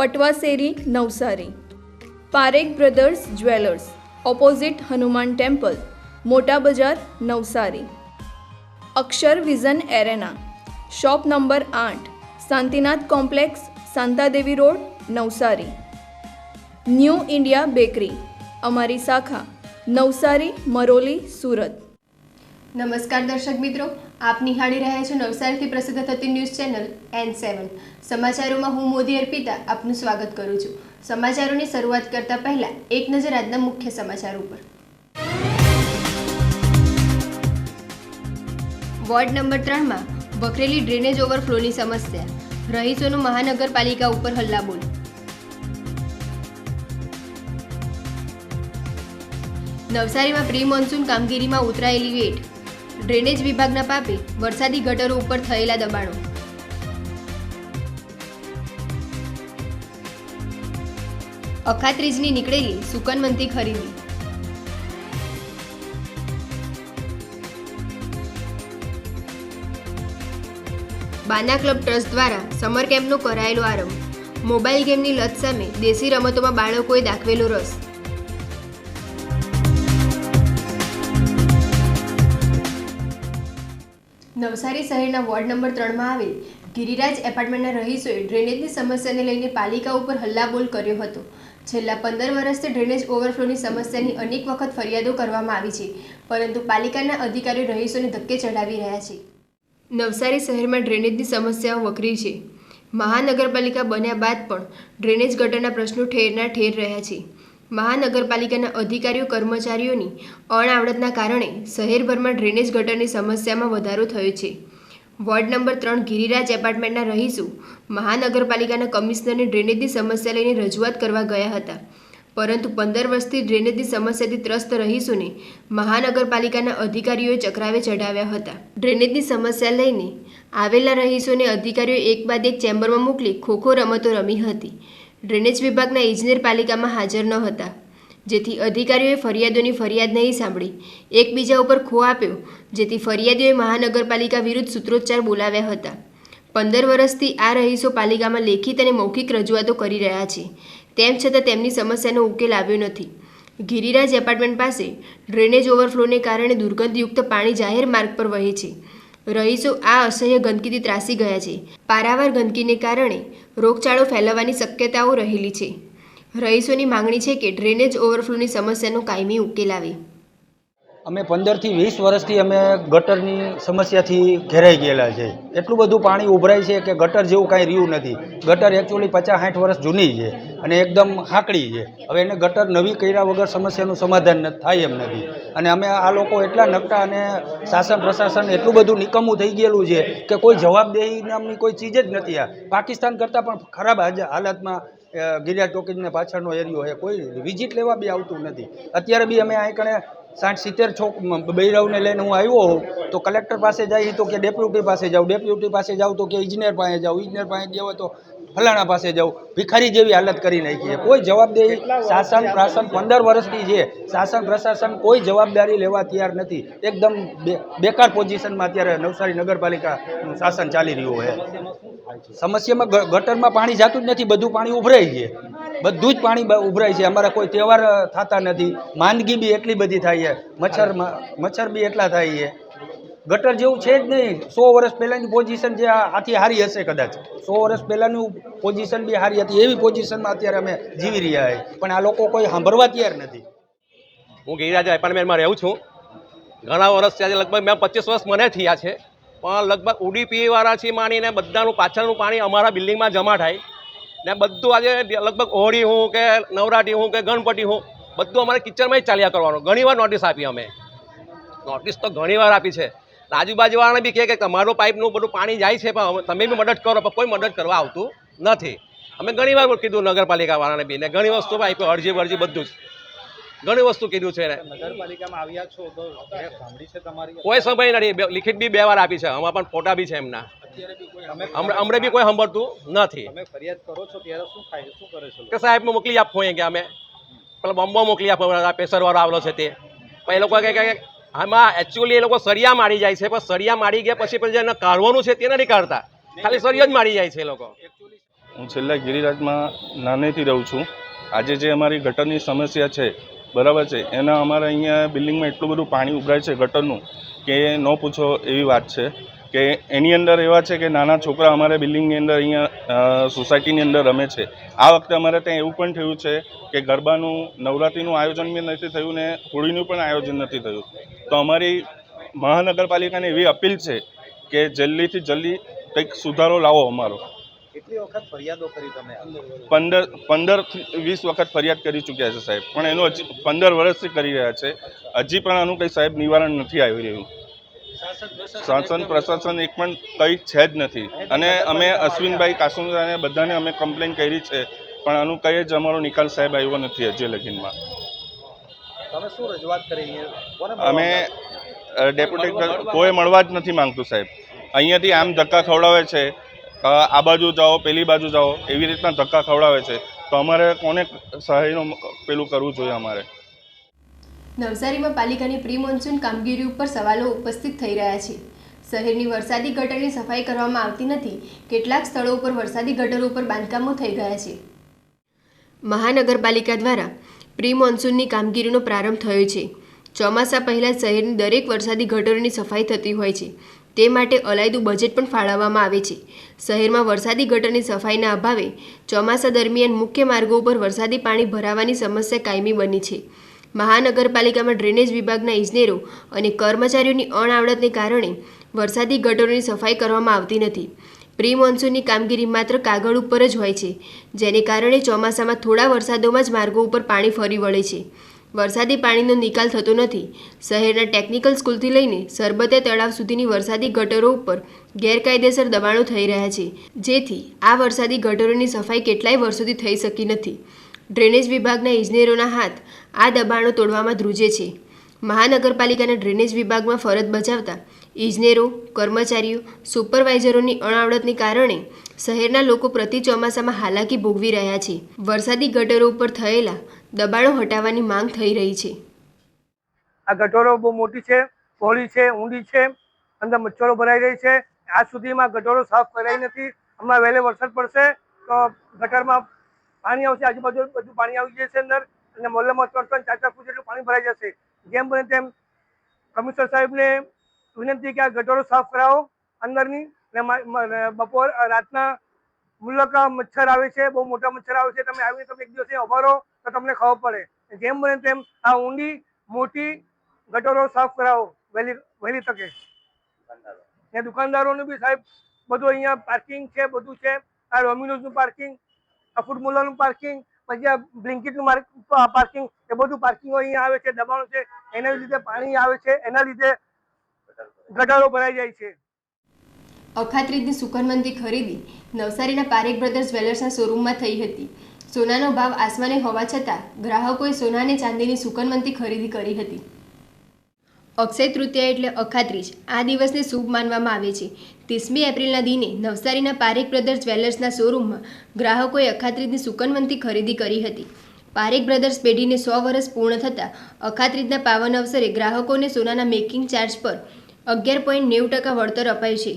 Patwa શેરી Navsari Parekh brothers jewellers opposite Hanuman temple મોટા બજાર Navsari Akshar vision arena shop number આઠ Shantinath complex Shantadevi road Navsari new India bakery અમારી શાખા નવસારી મરોલી સુરત નમસ્કાર દર્શક મિત્રો, આપ નિહાળી રહ્યા છો નવસારીથી પ્રસિદ્ધ થતી ન્યૂઝ ચેનલ એન સેવન સમાચારોમાં હું મોદી અર્પિતા આપનું સ્વાગત કરું છું. સમાચારોની શરૂઆત કરતા પહેલા એક નજર આજના મુખ્ય સમાચાર ઉપર. વોર્ડ નંબર ત્રણમાં વકરેલી ડ્રેનેજ ઓવરફ્લોની સમસ્યા. રહીશોનું મહાનગરપાલિકા ઉપર હલ્લાબોલ. નવસારીમાં પ્રી મોન્સૂન કામગીરીમાં ઉતરાયેલી વેટ. ડ્રેનેજ વિભાગના પાપે વરસાદી ગટરો ઉપર થયેલા દબાણો. અખાત્રીજની નીકળેલી સુકનવંતી ખરીદી. બાના ક્લબ ટ્રસ્ટ દ્વારા સમર કેમ્પનો કરાયેલો આરંભ. મોબાઈલ ગેમની લત સામે દેશી રમતોમાં બાળકોએ દાખવેલો રસ. નવસારી શહેરના વોર્ડ નંબર ત્રણમાં આવેલ ગિરિરાજ એપાર્ટમેન્ટના રહીશોએ ડ્રેનેજની સમસ્યાને લઈને પાલિકા ઉપર હલ્લાબોલ કર્યો હતો. છેલ્લા પંદર વર્ષથી ડ્રેનેજ ઓવરફ્લોની સમસ્યાની અનેક વખત ફરિયાદો કરવામાં આવી છે, પરંતુ પાલિકાના અધિકારીઓ રહીશોને ધક્કે ચડાવી રહ્યા છે. નવસારી શહેરમાં ડ્રેનેજની સમસ્યાઓ વકરી છે. મહાનગરપાલિકા બન્યા બાદ પણ ડ્રેનેજ ગટરના પ્રશ્નો ઠેરના ઠેર રહ્યા છે. મહાનગરપાલિકાના અધિકારીઓ, કર્મચારીઓની અણઆવડતના કારણે શહેરભરમાં ડ્રેનેજ ગટરની સમસ્યામાં વધારો થયો છે. વોર્ડ નંબર ત્રણ ગિરિરાજ એપાર્ટમેન્ટના રહીશો મહાનગરપાલિકાના કમિશનરને ડ્રેનેજની સમસ્યા લઈને રજૂઆત કરવા ગયા હતા. પરંતુ પંદર વર્ષથી ડ્રેનેજની સમસ્યાથી ત્રસ્ત રહીશોને મહાનગરપાલિકાના અધિકારીઓએ ચક્રાવે ચઢાવ્યા હતા. ડ્રેનેજની સમસ્યા લઈને આવેલા રહીશોને અધિકારીઓ એક બાદ એક ચેમ્બરમાં મોકલી ખોખો રમતો રમી હતી. ડ્રેનેજ વિભાગના ઇજનેર પાલિકામાં હાજર ન હતા. જેથી અધિકારીઓએ ફરિયાદોની ફરિયાદ નહીં સાંભળી. એકબીજા ઉપર ખો આપ્યો, જેથી ફરિયાદીઓએ મહાનગરપાલિકા વિરુદ્ધ સૂત્રોચ્ચાર બોલાવ્યા હતા. પંદર વર્ષથી આ રહીશો પાલિકામાં લેખિત અને મૌખિક રજૂઆતો કરી રહ્યા છે. તેમ છતાં તેમની સમસ્યાનો ઉકેલ આવ્યો નથી. ગિરિરાજ એપાર્ટમેન્ટ પાસે ડ્રેનેજ ઓવરફ્લોને કારણે દુર્ગંધયુક્ત પાણી જાહેર માર્ગ પર વહે છે. રહીશો આ અસહ્ય ગંદકીથી ત્રાસી ગયા છે. પારાવાર ગંદકીને કારણે રોગચાળો ફેલાવવાની શક્યતાઓ રહેલી છે. રહીશોની માંગણી છે કે ડ્રેનેજ ઓવરફ્લોની સમસ્યાનો કાયમી ઉકેલ આવે. અમે પંદરથી વીસ વર્ષથી અમે ગટરની સમસ્યાથી ઘેરાઈ ગયેલા છે. એટલું બધું પાણી ઉભરાય છે કે ગટર જેવું કાંઈ રહ્યું નથી. ગટર એકચ્યુઅલી પચાસ સાઠ વર્ષ જૂની છે અને એકદમ હાંકડી છે. હવે એને ગટર નવી કર્યા વગર સમસ્યાનું સમાધાન થાય એમ નથી. અને અમે આ લોકો એટલા નકટા અને શાસન પ્રશાસન એટલું બધું નિકમું થઈ ગયેલું છે કે કોઈ જવાબદેહી નામની કોઈ ચીજ જ નથી આ. પાકિસ્તાન કરતાં પણ ખરાબ હાલતમાં ગિરિયા ટોકીજને પાછળનો એરિયો છે. કોઈ વિઝિટ લેવા બી આવતું નથી. અત્યારે બી અમે અહીં કણે સાઠ સિત્તેર છોક બૈરાવને લઈને હું આવ્યો હોઉં, તો કલેક્ટર પાસે જાય તો કે ડેપ્યુટી પાસે જાઉં, ડેપ્યુટી પાસે જાઉં તો કે ઇજનેર પાસે જાઉં, ઇજનેર પાસે ગયો તો ફલાણા પાસે જાઉં ભિખારી જેવી હાલત કરી નાખી છે. કોઈ જવાબદારી શાસન પ્રશાસન પંદર વર્ષથી છે. શાસન પ્રશાસન કોઈ જવાબદારી લેવા તૈયાર નથી. એકદમ બે- બેકાર પોઝિશનમાં અત્યારે નવસારી નગરપાલિકાનું શાસન ચાલી રહ્યું છે સમસ્યામાં ગટરમાં પાણી જતું જ નથી. બધું પાણી ઉભરાઈ છે. બધું જ પાણી ઉભરાય છે. અમારા કોઈ તહેવાર થતા નથી. માંદગી બી એટલી બધી થાય છે. મચ્છર મચ્છર બી એટલા થાય છે. ગટર જેવું છે જ નહીં. સો વર્ષ પહેલાંની પોઝિશન જે આથી હારી હશે કદાચ. સો વર્ષ પહેલાંનું પોઝિશન બી હારી હતી. એવી પોઝિશનમાં અત્યારે અમે જીવી રહ્યા છીએ. પણ આ લોકો કોઈ સાંભળવા તૈયાર નથી. હું ગિરિરાજા એપાર્ટમેન્ટમાં રહું છું. ઘણા વર્ષ થયા છે. લગભગ મેં પચીસ વર્ષ મને થયા છે. પણ લગભગ ઉડીપીવાળાથી માંડીને બધાનું પાછળનું પાણી અમારા બિલ્ડિંગમાં જમા થાય. ને બધું આજે લગભગ હોળી હું કે નવરાત્રી હું કે ગણપતિ હું, બધું અમારે કિચનમાં જ ચાલ્યા કરવાનું. ઘણીવાર નોટિસ આપી અમે. નોટિસ તો ઘણીવાર આપી છે. આજુબાજુવાળાને બી કહે કે અમારું પાઇપનું બધું પાણી જાય છે પણ તમે બી મદદ કરો પણ કોઈ મદદ કરવા આવતું નથી. અમે ઘણી વાર કીધું નગરપાલિકાવાળાને બી ને ઘણી વસ્તુ આપ્યો અરજી વરજી બધું જ. ઘણી વસ્તુ કીધું છે નગરપાલિકામાં આવ્યા છો તો સાંભળી છે તમારી કોઈ સમય નથી. લિખિત બી બે વાર આપી છે. અમારા પણ ફોટા બી છે એમના. અમને બી કોઈ સાંભળતું નથી. તમે ફરિયાદ કરો છો ત્યારે શું થાય શું કરે છે કે સાહેબ મોકલી આપો અહીં કે અમે. પેલા બોમ્બો મોકલી આપો પેસરવાળો આવેલો છે તે. પણ એ લોકો કહે કે આમાં એકચ્યુઅલી એ લોકો સળિયા મારી જાય છે પણ સળિયા મારી ગયા પછી પણ જેને કાઢવાનું છે તે નથી કાઢતા. ખાલી સળિયો જ મારી જાય છે એ લોકો. હું છેલ્લા ગિરિરાજમાં નાનેથી રહું છું. આજે જે અમારી ગટરની સમસ્યા છે બરાબર છે એના અમારા અહીંયા બિલ્ડિંગમાં એટલું બધું પાણી ઉભરાય છે ગટરનું કે ન પૂછો એવી વાત છે. કે એની અંદર એવા છે કે નાના છોકરા અમારે બિલ્ડિંગની અંદર અહીંયા સોસાયટીની અંદર રમે છે. આ વખતે અમારે ત્યાં એવું પણ થયું છે કે ગરબાનું નવરાત્રિનું આયોજન બી નથી થયું ને હોળીનું પણ આયોજન નથી થયું. તો અમારી મહાનગરપાલિકાને એવી અપીલ છે કે જલ્દીથી જલ્દી કંઈક સુધારો લાવો અમારો. કેટલી વખત ફરિયાદો કરી તમે? પંદર પંદર વીસ વખત ફરિયાદ કરી ચૂક્યા છે સાહેબ. પણ એનું હજી પંદર વર્ષથી કરી રહ્યા છે. હજી પણ આનું કંઈ સાહેબ નિવારણ નથી આવી રહ્યું. શાસન પ્રશાસન એક પણ કંઈ છે જ નથી. અને અમે અશ્વિનભાઈ કાસુંદાને બધાને અમે કમ્પ્લેન કરી છે પણ આનું કંઈ જ અમારો નિકાલ સાહેબ આવ્યો નથી હજી લગીનમાં. અમે ડેપ્યુટી કોઈ મળવા જ નથી માંગતું સાહેબ. અહીંયાથી આમ ધક્કા ખવડાવે છે આ બાજુ જાઓ પેલી બાજુ જાઓ એવી રીતના ધક્કા ખવડાવે છે. તો અમારે કોને સહાયનું પેલું કરવું જોઈએ અમારે? નવસારીમાં પાલિકાની પ્રી મોન્સૂન કામગીરી ઉપર સવાલો ઉપસ્થિત થઈ રહ્યા છે. શહેરની વરસાદી ગટરની સફાઈ કરવામાં આવતી નથી. કેટલાક સ્થળો ઉપર વરસાદી ગટરો ઉપર બાંધકામો થઈ ગયા છે. મહાનગરપાલિકા દ્વારા પ્રી મોન્સૂનની કામગીરીનો પ્રારંભ થયો છે. ચોમાસા પહેલાં શહેરની દરેક વરસાદી ગટરોની સફાઈ થતી હોય છે. તે માટે અલાયદું બજેટ પણ ફાળવવામાં આવે છે. શહેરમાં વરસાદી ગટરની સફાઈના અભાવે ચોમાસા દરમિયાન મુખ્ય માર્ગો ઉપર વરસાદી પાણી ભરાવાની સમસ્યા કાયમી બની છે. મહાનગરપાલિકામાં ડ્રેનેજ વિભાગના ઇજનેરો અને કર્મચારીઓની અણઆવડતને કારણે વરસાદી ગટરોની સફાઈ કરવામાં આવતી નથી. પ્રી મોન્સૂનની કામગીરી માત્ર કાગળ ઉપર જ હોય છે, જેને કારણે ચોમાસામાં થોડા વરસાદોમાં જ માર્ગો ઉપર પાણી ફરી વળે છે. વરસાદી પાણીનો નિકાલ થતો નથી. શહેરના ટેકનિકલ સ્કૂલથી લઈને સરબતે તળાવ સુધીની વરસાદી ગટરો ઉપર ગેરકાયદેસર દબાણો થઈ રહ્યા છે, જેથી આ વરસાદી ગટરોની સફાઈ કેટલાય વર્ષોથી થઈ શકી નથી. ડ્રેનેજ વિભાગના ઇજનેરોના હાથ આ દબાણો તોડવામાં ધ્રુજે છે. મહાનગરપાલિકાના ડ્રેનેજ વિભાગમાં ફરજ બજાવતા ઇજનેરો, કર્મચારીઓ, સુપરવાઇઝરોની અણાવડતને કારણે શહેરના લોકો પ્રતિ ચોમાસામાં હાલાકી ભોગવી રહ્યા છે. વરસાદી ગટરો ઉપર થયેલા દબાણો હટાવવાની માંગ થઈ રહી છે. આ ગટરો બહુ મોટી છે, પહોળી છે, ઊંડી છે, અંદર મચ્છરો ભરાઈ રહી છે. આજ સુધીમાં ગટરો સાફ કરાઈ નથી. હમણાં વહેલે વરસાદ પડશે તો ગટરમાં પાણી આવશે, આજુબાજુ બધું પાણી આવી જશે અંદર અને મોલ્લામાં ત્રણ ત્રણ ચાર ચાર ફૂટ જેટલું પાણી ભરાઈ જશે. જેમ બને તેમ કમિશનર સાહેબને વિનંતી કે આ ગટરો સાફ કરાવો અંદરની અને બપોર રાતના મુલકા મચ્છર આવે છે, બહુ મોટા મચ્છર આવે છે, તમે આવીને તમે એક દિવસ ઊભા તો તમને ખબર પડે. જેમ બને તેમ આ ઊંડી, મોટી ગટરો સાફ કરાવો, વહેલી વહેલી તકે. દુકાનદારોનું બી સાહેબ, બધું અહીંયા પાર્કિંગ છે, બધું છે. આ રોમિનોઝનું પાર્કિંગ આ ફૂડ મોલાનું પાર્કિંગ પછી આ બ્લિંકિટનું પાર્કિંગ એ બધું પાર્કિંગો અહીંયા આવે છે, દબાણો છે, એના લીધે પાણી આવે છે, એના લીધે ગટારો ભરાઈ જાય છે. અખાત્રીજની સુકનવંતી ખરીદી નવસારીના પારેખ બ્રધર્સ જ્વેલર્સના શોરૂમમાં થઈ હતી. સોનાનો ભાવ આસમાને હોવા છતાં, ગ્રાહકોએ સોનાને ચાંદીની સુકનવંતી ખરીદી કરી હતી. અક્ષય તૃતીયા એટલે અખાત્રીજ. આ દિવસને શુભ માનવામાં આવે છે. ત્રીસમી એપ્રિલના દિને નવસારીના પારેખ બ્રધર્સ જ્વેલર્સના શોરૂમમાં ગ્રાહકોએ અખાત્રીજની સુકનવંતી ખરીદી કરી હતી. પારેખ બ્રધર્સ પેઢીને સો વર્ષ પૂર્ણ થતાં અખાત્રીજના પાવન અવસરે ગ્રાહકોને સોનાના મેકિંગ ચાર્જ પર અગિયાર પોઈન્ટ નેવું ટકા વળતર અપાય છે.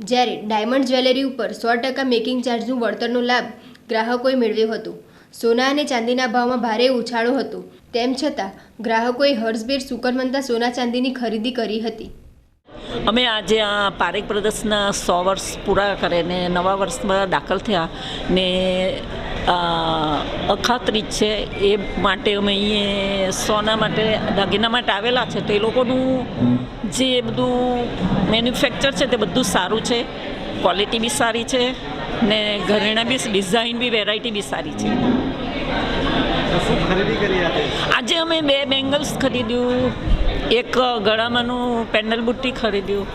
જ્યારે ડાયમંડ જ્વેલરી ઉપર સો ટકા મેકિંગ ચાર્જનું વળતરનો લાભ ગ્રાહકોએ મેળવ્યો હતો. સોના અને ચાંદીના ભાવમાં ભારે ઉછાળો હતો. તેમ છતાં ગ્રાહકોએ હર્ષભેર સુકનવંતા સોના ચાંદીની ખરીદી કરી હતી. અમે આજે આ પારેખ પ્રદર્શના સો વર્ષ પૂરા કરીને નવા વર્ષમાં દાખલ થયા ને અખાત્રીજ છે એ માટે અમે અહીંયા સોના માટે દાગીના માટે આવેલા છે. તો એ લોકોનું જે બધું મેન્યુફેક્ચર છે તે બધું સારું છે. ક્વોલિટી બી સારી છે ને ઘરેણા બી ડિઝાઇન બી વેરાયટી બી સારી છે. આજે અમે બે બેંગલ્સ ખરીદ્યું. એક ગળામાંનું પેન્ડલ બુટ્ટી ખરીદ્યું.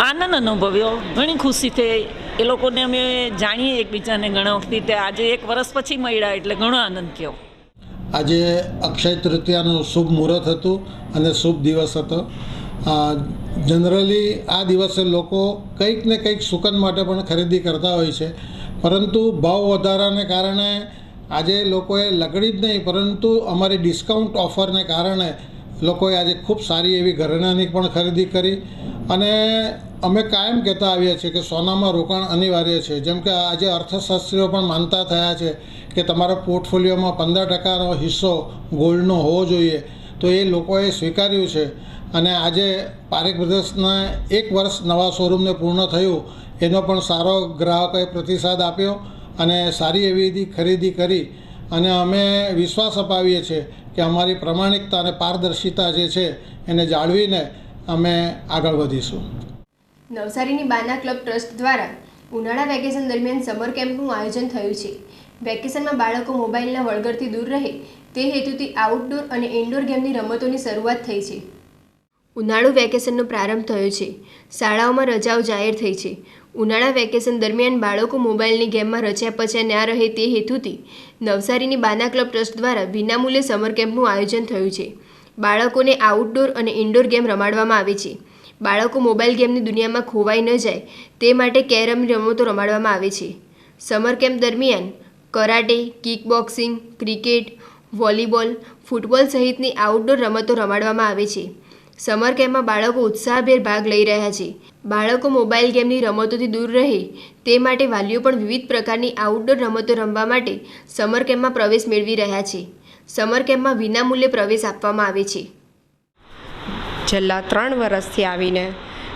આનંદ અનુભવ્યો. ઘણી ખુશી થઈ. એ લોકોને અમે જાણીએ એકબીજાને ઘણા વખતે. આજે એક વર્ષ પછી મળ્યા એટલે ઘણો આનંદ થયો. આજે અક્ષય તૃતીયાનું શુભ મુહૂર્ત હતું અને શુભ દિવસ હતો. જનરલી આ દિવસે લોકો કંઈક ને કંઈક સુકન માટે પણ ખરીદી કરતા હોય છે. પરંતુ ભાવ વધારાને કારણે આજે લોકોએ લગડી જ નહીં, પરંતુ અમારી ડિસ્કાઉન્ટ ઓફરને કારણે લોકોએ આજે ખૂબ સારી એવી ઘરેણાંની પણ ખરીદી કરી અને અમે કાયમ કહેતા આવીએ છીએ કે સોનામાં રોકાણ અનિવાર્ય છે. જેમ કે આજે અર્થશાસ્ત્રીઓ પણ માનતા થયા છે કે તમારા પોર્ટફોલિયોમાં પંદર ટકાનો હિસ્સો ગોલ્ડનો હોવો જોઈએ. તો એ લોકોએ સ્વીકાર્યું છે અને આજે પારેખ બ્રધર્સના એક વર્ષ નવા શોરૂમને પૂર્ણ થયું. એનો પણ સારો ગ્રાહકોએ પ્રતિસાદ આપ્યો. અને સારી એવી ખરીદી કરી અને અમે વિશ્વાસ અપાવીએ છીએ કે અમારી પ્રમાણિકતા અને પારદર્શિતા જે છે એને જાળવીને અમે આગળ વધીશું. નવસારીની બાના ક્લબ ટ્રસ્ટ દ્વારા ઉનાળા વેકેશન દરમિયાન સમર કેમ્પનું આયોજન થયું છે. વેકેશનમાં બાળકો મોબાઈલના વળગરથી દૂર રહે તે હેતુથી આઉટડોર અને ઇન્ડોર ગેમની રમતોની શરૂઆત થઈ છે. ઉનાળુ વેકેશનનો પ્રારંભ થયો છે. શાળાઓમાં રજાઓ જાહેર થઈ છે. ઉનાળા વેકેશન દરમિયાન બાળકો મોબાઈલની ગેમમાં રચ્યા પચ્યા ના રહે તે હેતુથી નવસારીની બાના ક્લબ ટ્રસ્ટ દ્વારા વિનામૂલ્યે સમર કેમ્પનું આયોજન થયું છે. બાળકોને આઉટડોર અને ઇન્ડોર ગેમ રમાડવામાં આવે છે. બાળકો મોબાઈલ ગેમની દુનિયામાં ખોવાઈ ન જાય તે માટે કેરમની રમતો રમાડવામાં આવે છે. સમર કેમ્પ દરમિયાન karate kick boxing cricket, volleyball, football સહિતની આઉટડોર રમતો રમાડવામાં આવે છે. સમર કેમ્પમાં બાળકો ઉત્સાહભેર ભાગ લઈ રહ્યા છે. બાળકો મોબાઈલ ગેમની રમતોથી દૂર રહે, તે માટે વાલીઓ પણ વિવિધ પ્રકારની આઉટડોર રમતો રમવા માટે સમર કેમ્પમાં પ્રવેશ મેળવી રહ્યા છે. સમર કેમ્પમાં વિનામૂલ્યે પ્રવેશ આપવામાં આવે છે. છેલ્લા ત્રણ વર્ષથી આવીને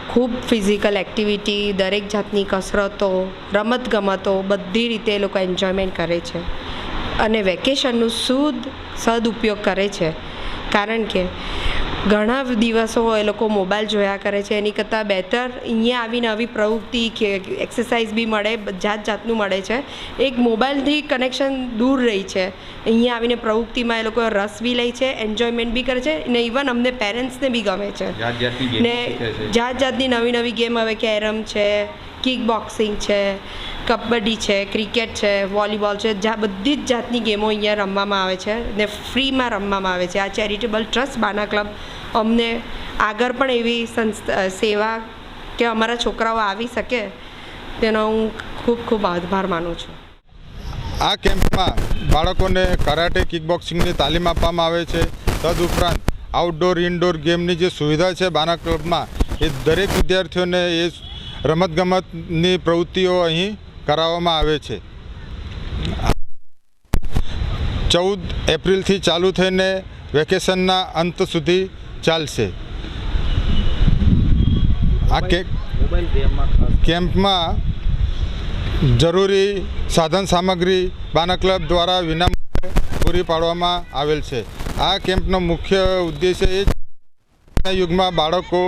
ખૂબ ફિઝિકલ એક્ટિવિટી દરેક જાતની કસરતો, રમતગમતો બધી રીતે એ લોકો એન્જોયમેન્ટ કરે છે. અને વેકેશનનું શુદ્ધ સદુપયોગ કરે છે. કારણ કે ઘણા દિવસો એ લોકો મોબાઈલ જોયા કરે છે. એની કરતાં બેટર અહીંયા આવીને આવી પ્રવૃત્તિ કે એક્સરસાઇઝ બી મળે જાત જાતનું મળે છે. એક મોબાઈલથી કનેક્શન દૂર રહી છે. અહીંયા આવીને પ્રવૃત્તિમાં એ લોકો રસ બી લે છે એન્જોયમેન્ટ બી કરે છે ને ઇવન અમને પેરેન્ટ્સને બી ગમે છે. ને જાત જાતની નવી નવી ગેમ હવે કેરમ છે કિક બોક્સિંગ છે કબડ્ડી છે, ક્રિકેટ છે, વોલીબોલ છે, જા, બધી જ જાતની ગેમો અહીંયા રમવામાં આવે છે ને ફ્રીમાં રમવામાં આવે છે. આ ચેરિટેબલ ટ્રસ્ટ બાના ક્લબ અમને આગળ પણ એવી સંસ્થા સેવા કે અમારા છોકરાઓ આવી શકે તેનો હું ખૂબ ખૂબ આભાર માનું છું. આ કેમ્પમાં બાળકોને કરાટે, કિકબોક્સિંગની તાલીમ આપવામાં આવે છે. તદુપરાંત આઉટડોર ઇનડોર ગેમની જે સુવિધા છે બાના ક્લબમાં એ દરેક વિદ્યાર્થીઓને એ રમતગમતની પ્રવૃત્તિઓ અહીં કરાવવામાં આવે છે. ચૌદ એપ્રિલથી ચાલુ થઈને વેકેશનના અંત સુધી ચાલશે. આ કેમ્પમાં જરૂરી સાધન સામગ્રી બાના ક્લબ દ્વારા વિના પૂરી પાડવામાં આવેલ છે. આ કેમ્પનો મુખ્ય ઉદ્દેશ્ય એ યુગમાં બાળકો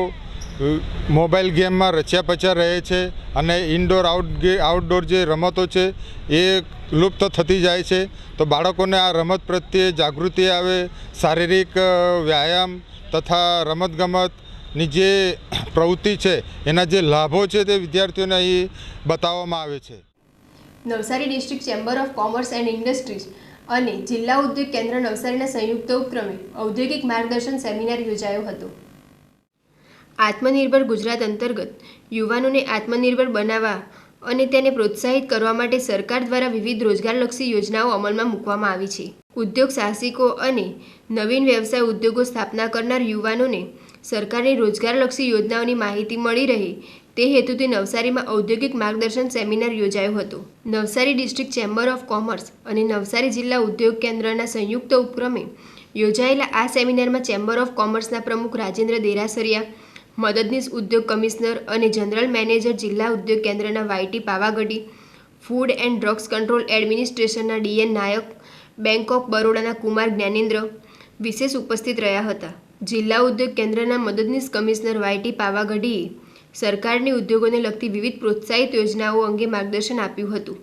મોબાઈલ ગેમમાં રચ્યા પચ્યા રહે છે અને ઇન્ડોર આઉટ આઉટડોર જે રમતો છે એ લુપ્ત થતી જાય છે. તો બાળકોને આ રમત પ્રત્યે જાગૃતિ આવે, શારીરિક વ્યાયામ તથા રમતગમતની જે પ્રવૃત્તિ છે એના જે લાભો છે તે વિદ્યાર્થીઓને અહીં બતાવવામાં આવે છે. Navsari district chamber of commerce and industries અને જિલ્લા ઉદ્યોગ કેન્દ્ર નવસારીના સંયુક્ત ઉપક્રમે ઔદ્યોગિક માર્ગદર્શન સેમિનાર યોજાયો હતો. આત્મનિર્ભર ગુજરાત અંતર્ગત યુવાનોને આત્મનિર્ભર બનાવવા અને તેને પ્રોત્સાહિત કરવા માટે સરકાર દ્વારા વિવિધ રોજગારલક્ષી યોજનાઓ અમલમાં મૂકવામાં આવી છે. ઉદ્યોગ સાહસિકો અને નવીન વ્યવસાય ઉદ્યોગો સ્થાપના કરનાર યુવાનોને સરકારની રોજગારલક્ષી યોજનાઓની માહિતી મળી રહે તે હેતુથી નવસારીમાં ઔદ્યોગિક માર્ગદર્શન સેમિનાર યોજાયો હતો. Navsari district chamber of commerce અને નવસારી જિલ્લા ઉદ્યોગ કેન્દ્રના સંયુક્ત ઉપક્રમે યોજાયેલા આ સેમિનારમાં ચેમ્બર ઓફ કોમર્સના પ્રમુખ રાજેન્દ્ર દેરાસરિયા મદદનીશ ઉદ્યોગ કમિશનર અને જનરલ મેનેજર જિલ્લા ઉદ્યોગ કેન્દ્રના YT Pavagadhi food and drugs control એડમિનિસ્ટ્રેશનના DN Nayak, bank of બરોડાના કુમાર જ્ઞાનેન્દ્ર વિશેષ ઉપસ્થિત રહ્યા હતા. જિલ્લા ઉદ્યોગ કેન્દ્રના મદદનીશ કમિશનર વાયટી પાવાગઢીએ સરકારની ઉદ્યોગોને લગતી વિવિધ પ્રોત્સાહિત યોજનાઓ અંગે માર્ગદર્શન આપ્યું હતું.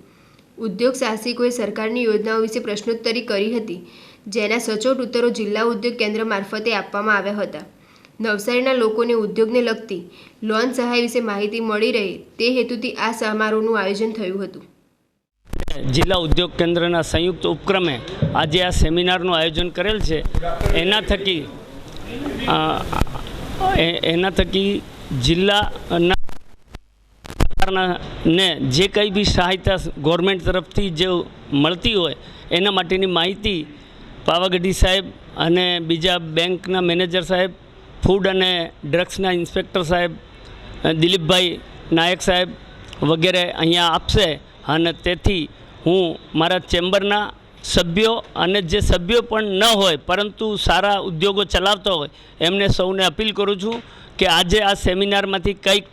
ઉદ્યોગ સાહસિકોએ સરકારની યોજનાઓ વિશે પ્રશ્નોત્તરી કરી હતી, જેના સચોટ ઉત્તરો જિલ્લા ઉદ્યોગ કેન્દ્ર મારફતે આપવામાં આવ્યા હતા. નવસારીના લોકોને ઉદ્યોગને લગતી લોન સહાય વિશે માહિતી મળી રહે તે હેતુથી આ સમારોહનું આયોજન થયું હતું. જિલ્લા ઉદ્યોગ કેન્દ્રના સંયુક્ત ઉપક્રમે આજે આ સેમિનારનું આયોજન કરેલ છે. એના થકી એના થકી જિલ્લાના ને જે કંઈ બી સહાયતા ગવર્મેન્ટ તરફથી જે મળતી હોય એના માટેની માહિતી પાવાગઢી સાહેબ અને બીજા બેંકના મેનેજર સાહેબ ફૂડ અને ડ્રગ્સના ઇન્સ્પેક્ટર સાહેબ દિલીપભાઈ નાયક સાહેબ વગેરે અહીંયા આપશે અને તેથી હું મારા ચેમ્બરના સભ્યો અને જે સભ્યો પણ ન હોય પરંતુ સારા ઉદ્યોગો ચલાવતા હોય એમને સૌને અપીલ કરું છું કે આજે આ સેમિનારમાંથી કંઈક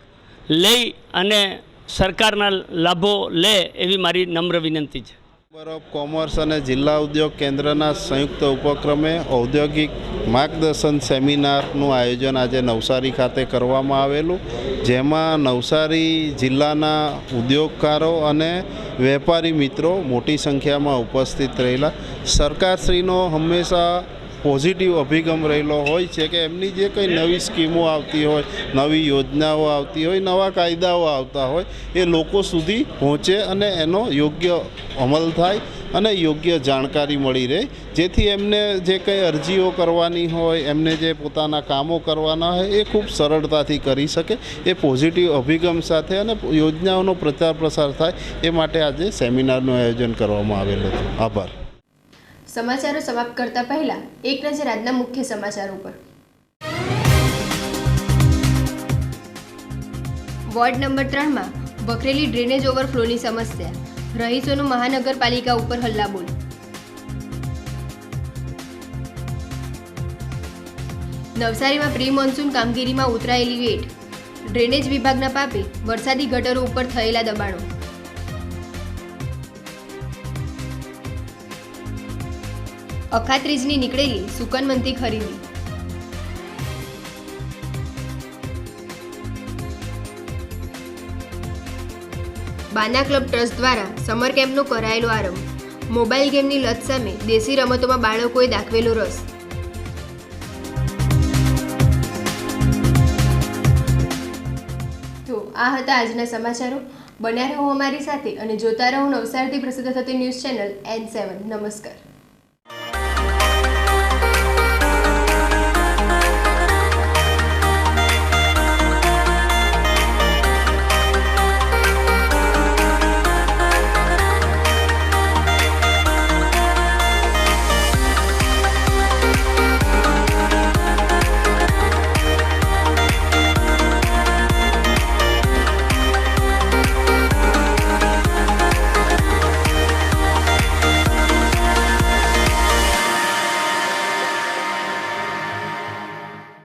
લઈ અને સરકારના લાભો લે એવી મારી નમ્ર વિનંતી છે. ચેમ્બર ઓફ કોમર્સ અને જિલ્લા ઉદ્યોગ કેન્દ્રના સંયુક્ત ઉપક્રમે ઔદ્યોગિક માર્ગદર્શન સેમિનારનું આયોજન આજે નવસારી ખાતે કરવામાં આવેલું, જેમાં નવસારી જિલ્લાના ઉદ્યોગકારો અને વેપારી મિત્રો મોટી સંખ્યામાં ઉપસ્થિત રહેલા. સરકારશ્રીનો હંમેશા પોઝિટિવ અભિગમ રહેલો હોય છે કે એમની જે કંઈ નવી સ્કીમો આવતી હોય, નવી યોજનાઓ આવતી હોય, નવા કાયદાઓ આવતા હોય, એ લોકો સુધી પહોંચે અને એનો યોગ્ય અમલ થાય અને યોગ્ય જાણકારી મળી રહે. જેથી એમને જે કંઈ અરજીઓ કરવાની હોય, એમને જે પોતાના કામો કરવાના હોય, એ ખૂબ સરળતાથી કરી શકે. એ પોઝિટિવ અભિગમ સાથે અને યોજનાઓનો પ્રચાર પ્રસાર થાય, એ માટે આજે સેમિનારનું આયોજન કરવામાં આવેલું હતું. આભાર. સમાચારો સમાપ્ત કરતા પહેલા એક નજર આજના મુખ્ય સમાચારો પર વોર્ડ નંબર ત્રણમાં વકરેલી ડ્રેનેજ ઓવરફ્લોની સમસ્યા. રહીશોનું મહાનગરપાલિકા ઉપર હલ્લાબોલ. નવસારીમાં પ્રી મોન્સૂન કામગીરીમાં ઉતરાયેલી વેટ. ડ્રેનેજ વિભાગના પાપે વરસાદી ગટરો ઉપર થયેલા દબાણો. અખાત્રીજની નીકળેલી સુકનવંતી ખરીદી. બાના ક્લબ ટ્રસ્ટ દ્વારા સમર કેમ્પનો કરાયેલો આરંભ. મોબાઈલ ગેમની લત સામે દેશી રમતોમાં બાળકોએ દાખવેલો રસ. તો આ હતા આજના સમાચારો. બન્યા રહો અમારી સાથે અને જોતા રહો નવસારીથી પ્રસિદ્ધ થતી ન્યૂઝ ચેનલ એન સેવન. નમસ્કાર.